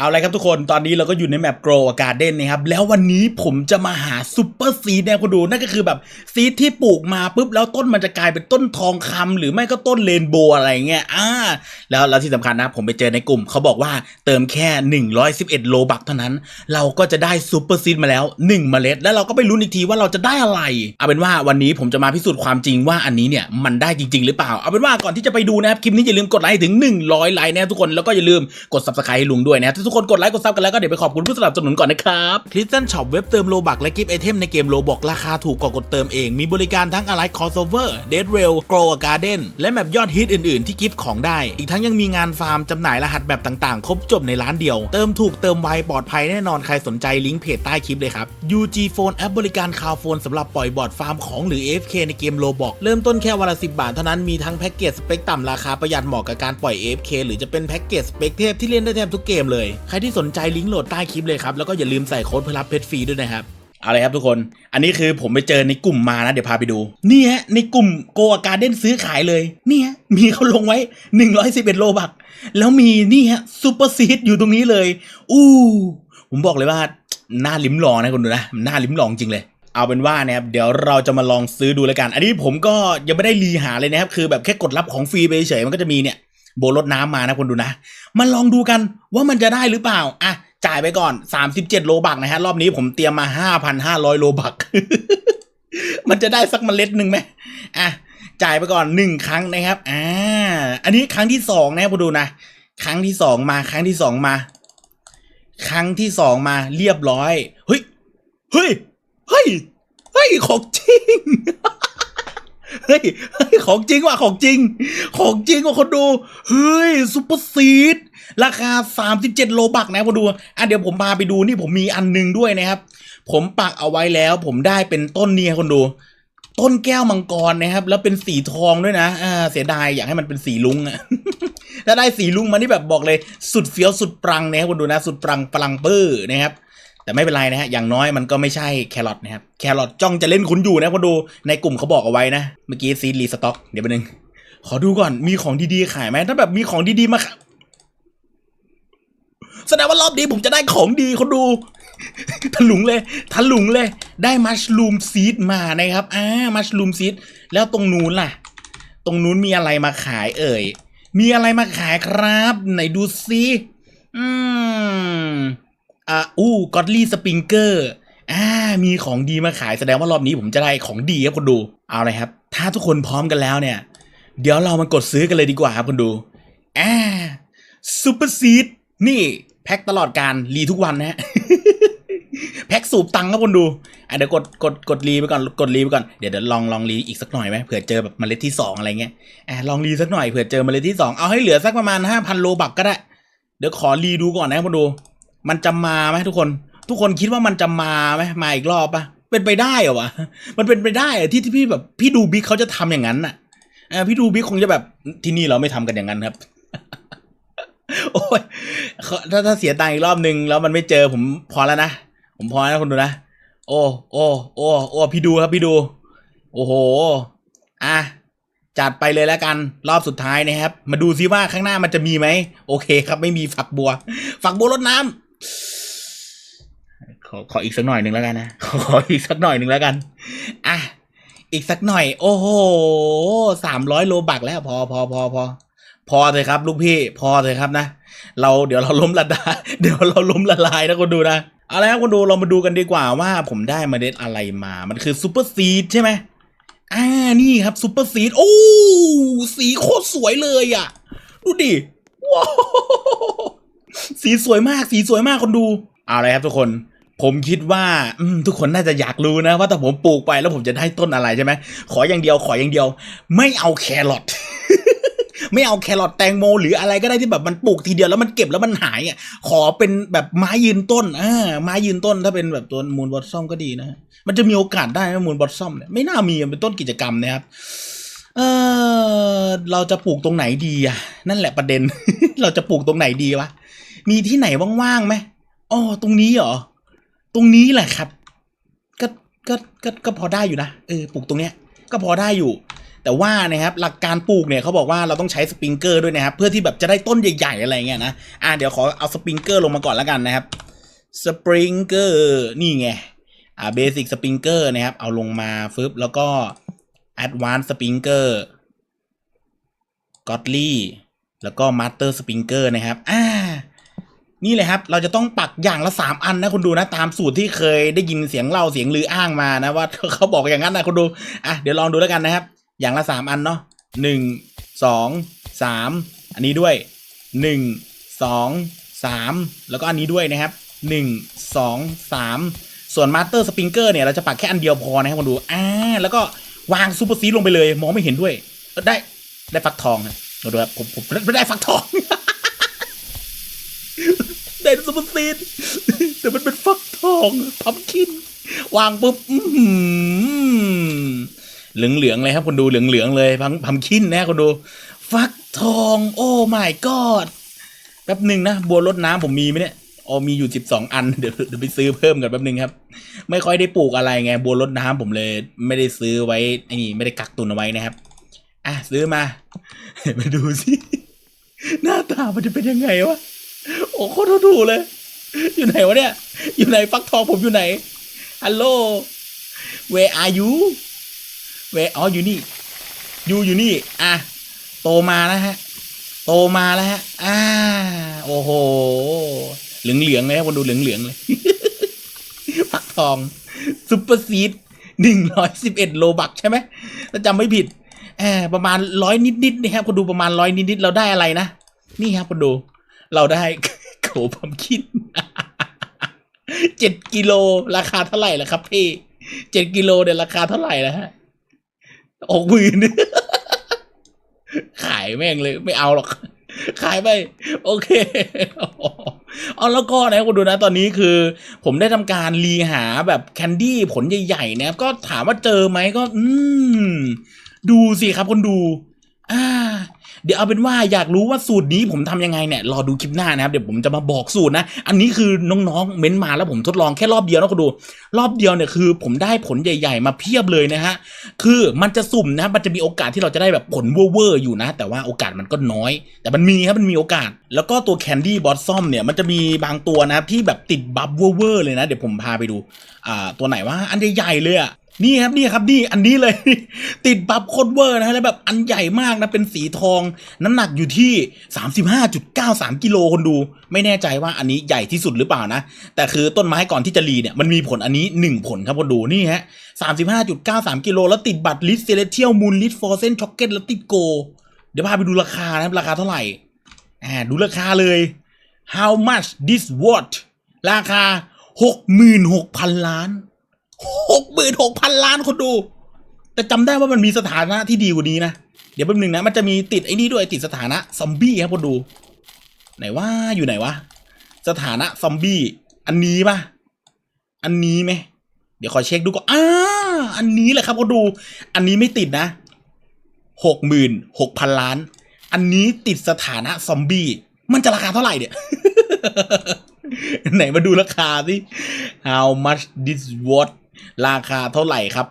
เอาเลยครับทุกคนตอนนี้เราก็อยู่ในแมป Grow a Garden นะครับแล้ววันนี้ผมจะมาหาซูเปอร์ซีดเนี่ยคุณดูนั่นก็คือแบบซีดที่ปลูกมาปุ๊บแล้วต้นมันจะกลายเป็นต้นทองคำหรือไม่ก็ต้นเรนโบว์อะไรเงี้ยอ่าแล้วแล้วที่สำคัญนะผมไปเจอในกลุ่มเขาบอกว่าเติมแค่ 111 โลบักเท่านั้น เราก็จะได้ซูเปอร์ซีดมาแล้ว1เมล็ด แล้วเราก็ไปลุ้นอีกทีว่าเราจะได้อะไร เอาเป็นว่าวันนี้ผมจะมาพิสูจน์ความจริงว่าอันนี้เนี่ยมันได้จริง ๆ หรือเปล่าเอาเป็นว่าก่อนที่จะไปดูนะครับคลิปนี้อย่าลืมกดไลค์ถึง 100 ไลค์นะทุกคนแล้วก็อย่าลืมกด subscribe ให้ลุงด้วยนะถ้าทุกคนกดไลค์กดซับกันแล้วก็เดี๋ยวไปขอบคุณผู้สนับสนุนก่อนนะครับคริสตันช็อปเว็บเติมโลบักและกิฟต์ไอเทมในเกมโลบอกราคาถูกกว่ากดเติมเอง มีบริการทั้งอะไรคอสเวอร์เดดเรลโกลการ์เดนและแมปยอดฮิตอื่นๆ ที่กิฟต์ของได้ อีกทั้งยังมีงานฟาร์มจำหน่ายรหัสแบบต่างๆ ครบจบในร้านเดียว เติมถูกเติมไวปลอดภัยแน่นอนใครสนใจลิงก์เพจใต้คลิปเลยครับ UG Phone แอปบริการคาวโฟนสำหรับปล่อยบอร์ดฟาร์มของหรือ AFK ในเกมโลบอกเริ่มต้นแค่วันละ10 บาทเท่านั้นมีทั้งแพ็กเกจสเปคต่ำราคาประหยัดเหมาะกับการปล่อย AFK หรือจะเป็นแพ็กเกจสเปคเทพที่เล่นได้แทบทุกเกมเลยใครที่สนใจลิงก์โหลดใต้คลิปเลยครับ แล้วก็อย่าลืมใส่โค้ดเพื่อรับเพชรฟรีด้วยนะครับเอาเลยครับทุกคน อันนี้คือผมไปเจอในกลุ่มมานะ เดี๋ยวพาไปดู นี่ฮะ ในกลุ่มโกอาการเด้นซื้อขายเลย นี่ฮะ มีเขาลงไว้ 111 โลบัก แล้วมีนี่ฮะซูเปอร์ซีดอยู่ตรงนี้เลย อู้ ผมบอกเลยว่า หน้าลิ้มลองนะคุณดูนะ หน้าลิ้มลองจริงเลย เอาเป็นว่านะครับ เดี๋ยวเราจะมาลองซื้อดูแล้วกัน อันนี้ผมก็ยังไม่ได้รีหาเลยนะครับ คือแบบแค่กดรับของฟรีไปเฉยมันก็จะมีเนี่ย โบรถน้ำมานะคุณดูนะมาลองดูกันว่ามันจะได้หรือเปล่าอะจ่ายไปก่อน 37 โลบักนะฮะ รอบนี้ผมเตรียมมา 5,500 โลบัก มันจะได้สักเมล็ดหนึ่งไหมอะจ่ายไปก่อนหนึ่งครั้งนะครับอ่าอันนี้ครั้งที่สองนะคุณดูนะ ครั้งที่สองมา ครั้งที่สองมา ครั้งที่สองมาเรียบร้อย เฮ้ย เฮ้ย เฮ้ย เฮ้ย ของจริง เฮ้ยของจริงว่ะของจริง ของจริงว่ะคนดู เฮ้ยซุปเปอร์ซีดราคา 37 โลบักนะคนดูอะเดี๋ยวผมพาไปดูนี่ผมมีอันหนึงด้วยนะครับ ผมปักเอาไว้แล้ว ผมได้เป็นต้นเนี่ยคนดู ต้นแก้วมังกรนะครับ แล้วเป็นสีทองด้วยนะอ่าเสียดายอยากให้มันเป็นสีลุงอะถ้าได้สีลุงมานี่แบบบอกเลย สุดเฟี้ยวสุดปรังนะครับคุณดูนะ สุดปรังปรังเบอร์นะครับ แต่ไม่เป็นไรนะฮะ อย่างน้อยมันก็ไม่ใช่แครอทนะครับ แครอทจ้องจะเล่นคุณอยู่นะคุณดูในกลุ่มเขาบอกเอาไว้นะ เมื่อกี้ซีดรีสต็อก เดี๋ยวไปบนึงขอดูก่อนมีของดีๆขายไหมถ้าแบบมีของดีๆมาแสดงว่ารอบนี้ผมจะได้ของดีคนดูทะลุงเลยทะลุงเลย ได้มัชลูมซีดมานะครับอ่ามัชลูมซีดแล้วตรงนู้นล่ะ ตรงนู้นมีอะไรมาขายเอ่ย มีอะไรมาขายครับ ไหนดูซิอืม อ่าอู้กอดลี่สปริงเกอร์อ่ามีของดีมาขายแสดงว่ารอบนี้ผมจะได้ของดีครับคุณดูเอาเลยครับ ถ้าทุกคนพร้อมกันแล้วเนี่ย เดี๋ยวเรามากดซื้อกันเลยดีกว่าครับคุณดูอ่าซูเปอร์ซีดนี่แพ็คตลอดการรีทุกวันนะฮะแพ็คสูบตังค์ครับคุณดูอะเดี๋ยวกดกดกดรีไปก่อนกดรีไปก่อนเดี๋ยวเดี๋ยวลองลองรีอีกสักหน่อยไหมเผื่อเจอแบบเมล็ดที่สองอะไรเงี้ยอะลองรีสักหน่อยเผื่อเจอเมล็ดที่สองเอาให้เหลือสักประมาณห้าพันโลบักก็ได้ เดี๋ยวขอรีดูก่อนนะคุณดู มันจะมาไหมทุกคน ทุกคนคิดว่ามันจะมาไหมมาอีกรอบปะเป็นไปได้เหรอวะมันเป็นไปได้อที่ที่พี่แบบพี่ดูบิ๊กเขาจะทำอย่างนั้นน่ะพี่ดูบิ๊กคงจะแบบที่นี่เราไม่ทำกันอย่างนั้นครับโอ้ยเขาถ้าถ้าเสียตังอีกรอบนึงแล้วมันไม่เจอผมพอแล้วนะ ผมพอแล้วคุณดูนะ โอ้โอ้โอ้โอ้พี่ดูครับพี่ดู โอ้โห อะ จัดไปเลยแล้วกัน รอบสุดท้ายนะครับ มาดูซิว่าข้างหน้ามันจะมีไหม โอเคครับไม่มีฝักบัว ฝักบัวรดน้ำ ขอขออีกสักหน่อยหนึ่งแล้วกันนะขอขออีกสักหน่อยหนึ่งแล้วกัน อะ อีกสักหน่อย โอ้โหสามร้อยโลบักแล้ว พอพอพอพอพอเลยครับลูกพี่ พอเลยครับนะ เราเดี๋ยวเราล้มละลายเดี๋ยวเราล้มละลายนะคุณดูนะเอาละครับคุณดูเรามาดูกันดีกว่าว่าผมได้เมล็ดอะไรมา มันคือซูเปอร์ซีดใช่ไหมอ่านี่ครับซูเปอร์ซีดโอ้สีโคตรสวยเลยอะ ดูดิว้าว สีสวยมากสีสวยมากคนดู เอาเลยครับทุกคน ผมคิดว่าทุกคนน่าจะอยากรู้นะ ว่าถ้าผมปลูกไปแล้วผมจะได้ต้นอะไรใช่ไหมขออย่างเดียวขออย่างเดียว ไม่เอาแครอทไม่เอาแครอทแตงโม หรืออะไรก็ได้ที่แบบมันปลูกทีเดียวแล้วมันเก็บแล้วมันหายอะขอเป็นแบบไม้ยืนต้นอ่าไม้ยืนต้นถ้าเป็นแบบตัวมูลบอทซอมก็ดีนะมันจะมีโอกาสได้นะมูลบอทซอมเนี่ยไม่น่ามีเป็นต้นกิจกรรมนะครับเออเราจะปลูกตรงไหนดีอะนั่นแหละประเด็น เราจะปลูกตรงไหนดีวะ มีที่ไหนว่างๆไหมอ๋อตรงนี้เหรอ ตรงนี้แหละครับ ก็ก็ก็ก็พอได้อยู่นะเออปลูกตรงเนี้ย ก็พอได้อยู่ แต่ว่านะครับหลักการปลูกเนี่ยเขาบอกว่าเราต้องใช้สปริงเกอร์ด้วยนะครับ เพื่อที่แบบจะได้ต้นใหญ่ๆอะไรเงี้ยนะอะเดี๋ยวขอเอาสปริงเกอร์ลงมาก่อนแล้วกันนะครับสปริงเกอร์นี่ไงอ่าเบสิกสปริงเกอร์นะครับ เอาลงมาฟึบแล้วก็แอดวานซ์สปริงเกอร์ก็ตลี่แล้วก็มาสเตอร์สปริงเกอร์นะครับ อ่า นี่เลยครับ เราจะต้องปักอย่างละสามอันนะคุณดูนะ ตามสูตรที่เคยได้ยินเสียงเล่าเสียงลืออ้างมานะว่าเขาบอกอย่างนั้นนะคุณดู อะเดี๋ยวลองดูแล้วกันนะครับ อย่างละสามอันเนาะหนึ่งสองสามอันนี้ด้วยหนึ่งสองสามแล้วก็อันนี้ด้วยนะครับหนึ่งสองสามส่วนมาสเตอร์สปริงเกอร์เนี่ยเราจะปักแค่อันเดียวพอนะครับคุณดูอ่าแล้วก็วางซูเปอร์ซีลงไปเลย มองไม่เห็นด้วย ได้ได้ฟักทองครับเราดูครับผมผมไม่ได้ฟักทอง ได้ซูเปอร์ซีดแต่มันเป็นฟักทองพัมคินวางปุ๊บเหลืองเหลืองเลยครับคนดูเหลืองเหลืองเลยพัมพัมคินนะคนดู ฟักทอง โอ้ my god แป๊บหนึ่งนะบัวรดน้ำผมมีไหมเนี่ยอ๋อมีอยู่สิบสองอันเดี๋ยวเดี๋ยวไปซื้อเพิ่มกันแป๊บหนึ่งครับ ไม่ค่อยได้ปลูกอะไรไงบัวรดน้ำผมเลย ไม่ได้ซื้อไว้ไอ้นี่ไม่ได้กักตุนเอาไว้นะครับอะซื้อมามาดูสิหน้าตามันจะเป็นยังไงวะ โอ้โคตรถูเลย อยู่ไหนวะเนี่ย อยู่ไหนฟักทองผมอยู่ไหน ฮัลโหล where are you where อ๋ออยู่นี่ อยู่อยู่นี่ อะ โตมาแล้วฮะ โตมาแล้วฮะ อ่า โอ้โห เหลืองเหลืองๆเลยครับคนดูเหลืองเหลืองๆเลย ฟักทองซุปเปอร์ซีดหนึ่งร้อยสิบเอ็ดโลบักใช่ไหมถ้าจำไม่ผิดแอบประมาณร้อยนิดๆนะครับคนดูประมาณร้อยนิดๆเราได้อะไรนะ นี่ครับคนดู เราได้โขพัมคินเจ็ดกิโลราคาเท่าไหร่ล่ะครับพี่เจ็ดกิโลเนี่ยราคาเท่าไหร่ล้วฮะหกหมื่นขายแม่งเลย ไม่เอาหรอก ขายไป โอเคเอาแล้วก็นะคุณดูนะตอนนี้คือ ผมได้ทำการรีหาแบบแคนดี้ผลใหญ่ๆนะครับก็ถามว่าเจอไหมก็ อืม ดูสิครับคนดู อ่า เดี๋ยวเอาเป็นว่าอยากรู้ว่าสูตรนี้ผมทำยังไงเนี่ยรอดูคลิปหน้านะครับเดี๋ยวผมจะมาบอกสูตรนะ อันนี้คือน้องๆเม้นมาแล้วผมทดลองแค่รอบเดียวนะคุณดู รอบเดียวเนี่ยคือ ผมได้ผลใหญ่ ๆ มาเพียบเลยนะฮะคือมันจะสุ่มนะครับมันจะมีโอกาสที่เราจะได้แบบผลเวอร์ๆอยู่นะ แต่ว่าโอกาสมันก็น้อย แต่มันมีครับมันมีโอกาส แล้วก็ตัวแคนดี้บอสซอมเนี่ยมันจะมีบางตัวนะครับที่แบบติดบัฟเวอร์ๆเลยนะ เดี๋ยวผมพาไปดูอ่าตัวไหนว่าอันใหญ่ๆเลยอะ นี่ครับนี่ครับนี่อันนี้เลย ติดบัฟโคตรเวอร์นะฮะแล้วแบบอันใหญ่มากนะ เป็นสีทอง น้ำหนักอยู่ที่ 35.93 กิโลคนดู ไม่แน่ใจว่าอันนี้ใหญ่ที่สุดหรือเปล่านะ แต่คือต้นไม้ก่อนที่จะรีเนี่ย มันมีผลอันนี้ 1 ผลครับคนดูนี่ฮะ 35.93 กิโล แล้วติดบัตรลิสเซเลเทียลมูลลิสฟอร์เซนช็อกเก็ตแล้วติดโก เดี๋ยวพาไปดูราคานะครับราคาเท่าไหร่อ่าดูราคาเลย how much this worth ราคา 66,000 ล้าน 66,000ล้านคนดู แต่จำได้ว่ามันมีสถานะที่ดีกว่านี้นะ เดี๋ยวแป๊บนึงนะ มันจะมีติดไอ้นี่ด้วยติดสถานะซอมบี้ครับคนดู ไหนว่าอยู่ไหนวะ สถานะซอมบี้อันนี้ปะอันนี้ไหมเดี๋ยวขอเช็คดูก่อนอ่าอันนี้แหละครับคนดู อันนี้ไม่ติดนะหกหมื่นหกพันล้าน อันนี้ติดสถานะซอมบี้มันจะราคาเท่าไหร่เนี่ยไหนมาดูราคาสิ how much this worth ราคาเท่าไหร่ครับ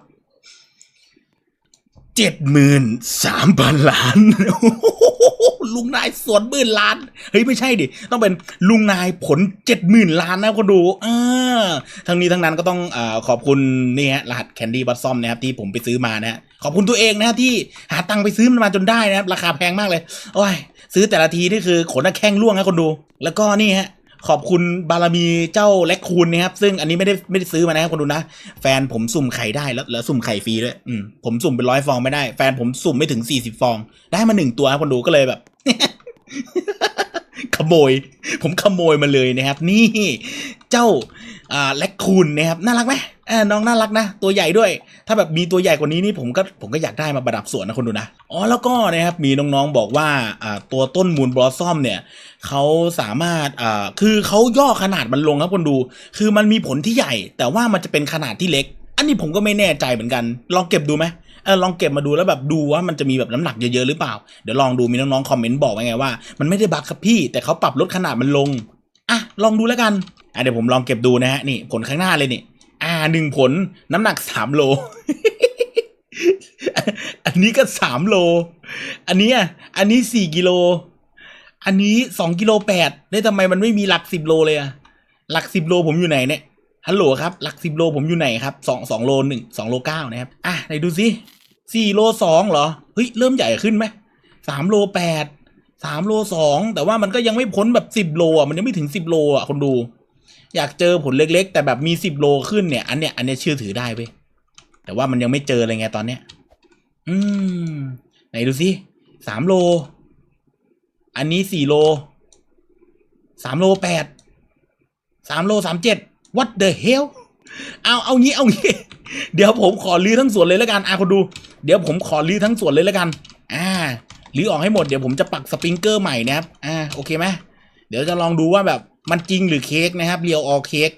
เจ็ดหมื่นสามพันล้าน ลุงนายสวนหมื่นล้าน เฮ้ย ไม่ใช่ดิ ต้องเป็นลุงนายผลเจ็ดหมื่นล้านนะคนดูอ่าทั้งนี้ทั้งนั้นก็ต้องอขอบคุณนี่ฮะรหัสแคนดี้บัตซอมนะครับที่ผมไปซื้อมานะขอบคุณตัวเองนะฮะที่หาตังค์ไปซื้อมันมาจนได้นะครับ ราคาแพงมากเลย โอ้ย ซื้อแต่ละทีนี่คือขนหน้าแข้งร่วงนะคนดู แล้วก็นี่ฮะ ขอบคุณบารมีเจ้าแลคคูนนะครับ ซึ่งอันนี้ไม่ได้ไม่ได้ซื้อมานะครับคนดูนะ แฟนผมสุ่มไข่ได้แล้วแล้วสุ่มไข่ฟรีด้วยอืมผมสุ่มเป็นร้อยฟองไม่ได้ แฟนผมสุ่มไม่ถึงสี่สิบฟอง ได้มาหนึ่งตัวครับคนดูก็เลยแบบ ขโมย ผมขโมยมาเลยนะครับ นี่เจ้าอ่าแลคคูนนะครับน่ารักไหมเออน้องน่ารักนะ ตัวใหญ่ด้วย ถ้าแบบมีตัวใหญ่กว่านี้นี่ผมก็ผมก็อยากได้มาประดับสวนนะคนดูนะ อ๋อแล้วก็นะครับมีน้องๆบอกว่าอ่าตัวต้นมูลบลอสซอมเนี่ยเขาสามารถอ่าคือเขาย่อขนาดมันลงครับคนดู คือมันมีผลที่ใหญ่ แต่ว่ามันจะเป็นขนาดที่เล็ก อันนี้ผมก็ไม่แน่ใจเหมือนกัน ลองเก็บดูไหม เออลองเก็บมาดูแล้วแบบดูว่ามันจะมีแบบน้ำหนักเยอะๆหรือเปล่า เดี๋ยวลองดูมีน้องๆคอมเมนต์บอกไว้ไงว่ามันไม่ได้บักครับพี่ แต่เขาปรับลดขนาดมันลงอะลองดูแล้วกันอะเดี๋ยวผมลองเก็บดูนะฮะนี่ผลข้างหน้าเลยนี่อ่าหนึ่งผลน้ำหนักสามโล อันนี้ก็สามโล อันนี้อันนี้สี่กิโล อันนี้สองกิโลแปดได้ทำไมมันไม่มีหลักสิบโลเลยอะหลักสิบโลผมอยู่ไหนเนี่ย ฮัลโหลครับ หลักสิบโลผมอยู่ไหนครับสองสองโลหนึ่งสองโลเก้านะครับ อะไหนดูสิสี่โลสองเหรอ เฮ้ย เริ่มใหญ่ขึ้นไหมสามโลแปดสามโลสองแต่ว่ามันก็ยังไม่พ้นแบบสิบโลอะมันยังไม่ถึงสิบโลอะคนดู อยากเจอผลเล็กๆ แต่แบบมีสิบโลขึ้นเนี่ย อันเนี้ยอันเนี้ยเชื่อถือได้เว้ยแต่ว่ามันยังไม่เจอเลยไงตอนเนี้ย อืม ไหนดูสิสามโล อันนี้สี่โลสามโลแปดสามโลสามเจ็ด what the hell เอาเอางี้เอางี้ เดี๋ยวผมขอลื้อทั้งสวนเลยแล้วกันอะคนดู เดี๋ยวผมขอลื้อทั้งสวนเลยแล้วกัน อ่าลื้อออกให้หมดเดี๋ยวผมจะปักสปริงเกอร์ใหม่นะครับ อ่าโอเคไหมเดี๋ยวจะลองดูว่าแบบมันจริงหรือเค้กนะครับเรียวออเค้ก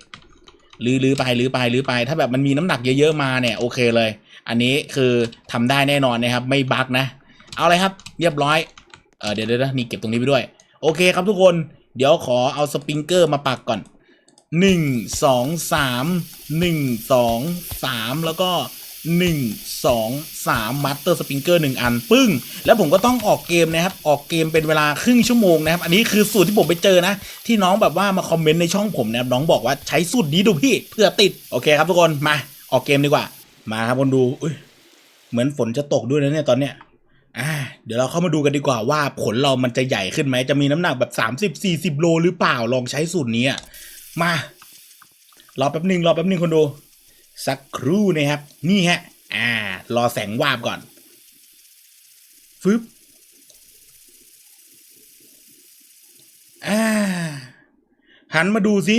ลื้อลื้อไปลื้อไปลื้อไป ถ้าแบบมันมีน้ำหนักเยอะๆมาเนี่ยโอเคเลย อันนี้คือทำได้แน่นอนนะครับ ไม่บั๊กนะ เอาเลยครับ เรียบร้อยเออเดี๋ยวเดี๋ยวนี่เก็บตรงนี้ไปด้วย โอเคครับทุกคนเดี๋ยวขอเอาสปริงเกอร์มาปักก่อน หนึ่งสองสามหนึ่งสองสามแล้วก็หนึ่งสองสามมัตเตอร์สปริงเกอร์หนึ่งอันปึ้ง แล้วผมก็ต้องออกเกมนะครับ ออกเกมเป็นเวลาครึ่งชั่วโมงนะครับ อันนี้คือสูตรที่ผมไปเจอนะ ที่น้องแบบว่ามาคอมเมนต์ในช่องผมนะครับ น้องบอกว่าใช้สูตรนี้ดูพี่เพื่อติด โอเคครับทุกคน มา ออกเกมดีกว่า มาครับคนดูอุ้ยเหมือนฝนจะตกด้วยนะเนี่ยตอนเนี้ยอ่าเดี๋ยวเราเข้ามาดูกันดีกว่าว่าผลเรามันจะใหญ่ขึ้นไหมจะมีน้ำหนักแบบสามสิบสี่สิบโลหรือเปล่าลองใช้สูตรนี้อะ มา รอแป๊บหนึ่งรอแป๊บหนึ่งคนดู สักครู่นะครับ นี่ฮะ อ่า รอแสงวาบก่อน ฟึบอ่า หันมาดูสิ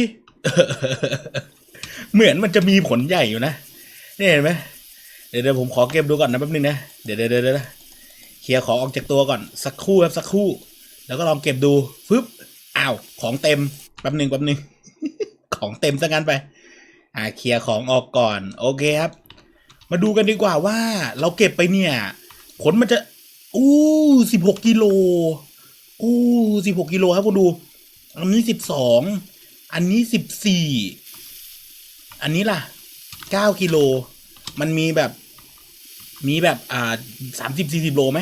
เหมือนมันจะมีผลใหญ่อยู่นะนี่เห็นไหมเดี๋ยวเดี๋ยวผมขอเก็บดูก่อนนะแป๊บนึงนะ เดี๋ยวเดี๋ยวเดี๋ยวเคลียร์ของออกจากตัวก่อนสักครู่ครับสักครู่ แล้วก็ลองเก็บดูฟึบอ้าวของเต็มแป๊บหนึ่งแป๊บหนึ่ง ของเต็มซะงั้นไป อ่าเคลียร์ของออกก่อน โอเคครับ มาดูกันดีกว่าว่า เราเก็บไปเนี่ยผลมันจะ อู้สิบหกกิโลอู้สิบหกกิโลครับคุณดู อันนี้สิบสองอันนี้สิบสี่อันนี้ล่ะเก้ากิโล มันมีแบบ มีแบบอ่าสามสิบสี่สิบโลไหม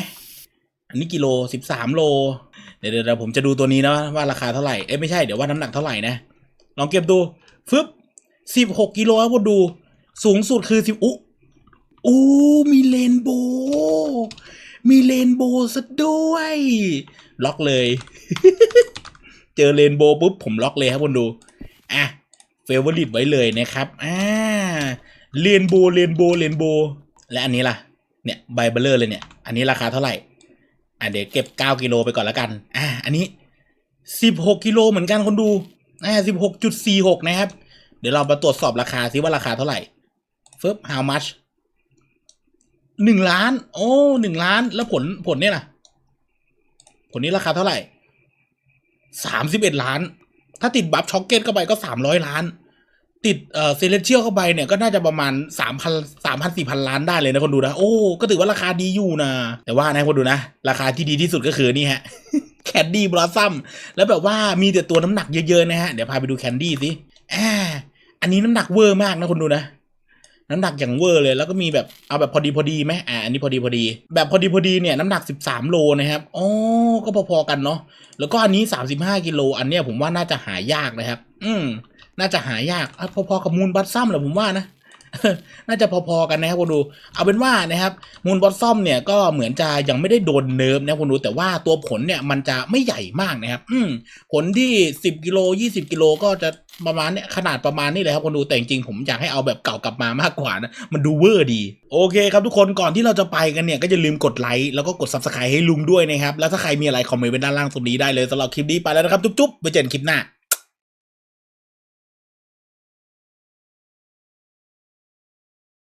อันนี้กิโลสิบสามโล เดี๋ยวเดี๋ยวเดี๋ยวผมจะดูตัวนี้นะว่าราคาเท่าไหร่ เอ้ยไม่ใช่เดี๋ยวว่าน้ำหนักเท่าไหร่นะ ลองเก็บดูฟึบสิบหกกิโลครับคุณดู สูงสุดคือสิบอุอู้มีเลนโบว์มีเลนโบว์ซะด้วย ล็อกเลย เจอเลนโบว์ปุ๊บผมล็อกเลยครับคุณดู อะเฟเวอร์ลิตไว้เลยนะครับ อ่าเรนโบว์เรนโบว์เรนโบว์และอันนี้ล่ะ เนี่ยใบเบลเลอร์เลยเนี่ย อันนี้ราคาเท่าไหร่ อะเดี๋ยวเก็บ 9 กิโลไปก่อนแล้วกัน อ่าอันนี้ 16 กิโลเหมือนกันคนดู อ่า16.46นะครับ เดี๋ยวเรามาตรวจสอบราคาซิว่าราคาเท่าไหร่ฟึบ how much หนึ่งล้าน โอ้หนึ่งล้านแล้วผลผลเนี่ยนะผลนี้ราคาเท่าไหร่สามสิบเอ็ดล้าน ถ้าติดบัฟช็อกเก็ตเข้าไปก็สามร้อยล้าน ติดเอ่อเซเลเชียลเข้าไปเนี่ยก็น่าจะประมาณสามพันสามพันสี่พันล้านได้เลยนะคนดูนะ โอ้ ก็ถือว่าราคาดีอยู่นะ แต่ว่านะคนดูนะ ราคาที่ดีที่สุดก็คือนี่ฮะ แคนดี้บลอสซัมแล้วแบบว่ามีแต่ตัวน้ำหนักเยอะๆนะฮะ เดี๋ยวพาไปดูแคนดี้สิอ่าอันนี้น้ำหนักเวอร์มากนะคนดูนะน้ำหนักอย่างเวอร์เลยแล้วก็มีแบบเอาแบบพอดีพอดีไหมอ่าอันนี้พอดีพอดี แบบพอดีพอดีเนี่ยน้ำหนัก 13 โลนะครับอ๋อก็พอๆกันเนาะแล้วก็อันนี้ 35 กิโลอันเนี้ยผมว่าน่าจะหายากนะครับ อืม น่าจะหายากอพอๆกับมูลบัตซัมแหละผมว่านะน่าจะพอๆกันนะครับคุณดู เอาเป็นว่านะครับมูลบอสซอมเนี่ยก็เหมือนจะยังไม่ได้โดนเนิร์ฟนะคุณดู แต่ว่าตัวผลเนี่ยมันจะไม่ใหญ่มากนะครับ อืผลที่ 10กิโล20 กิโลก็จะประมาณเนี่ยขนาดประมาณนี้เลยครับคุณดูแต่จริงๆผมอยากให้เอาแบบเก่ากลับมามากกว่านะมันดูเวอร์ดี โอเคครับทุกคนก่อนที่เราจะไปกันเนี่ยก็อย่าลืมกดไลค์แล้วก็กด subscribe ให้ลุงด้วยนะครับแล้วถ้าใครมีอะไรคอมเมนต์ไว้ด้านล่างตรงนี้ได้เลยสำหรับคลิปนี้ไปแล้วนะครับจุ๊บๆไว้เจอกันคลิปหน้า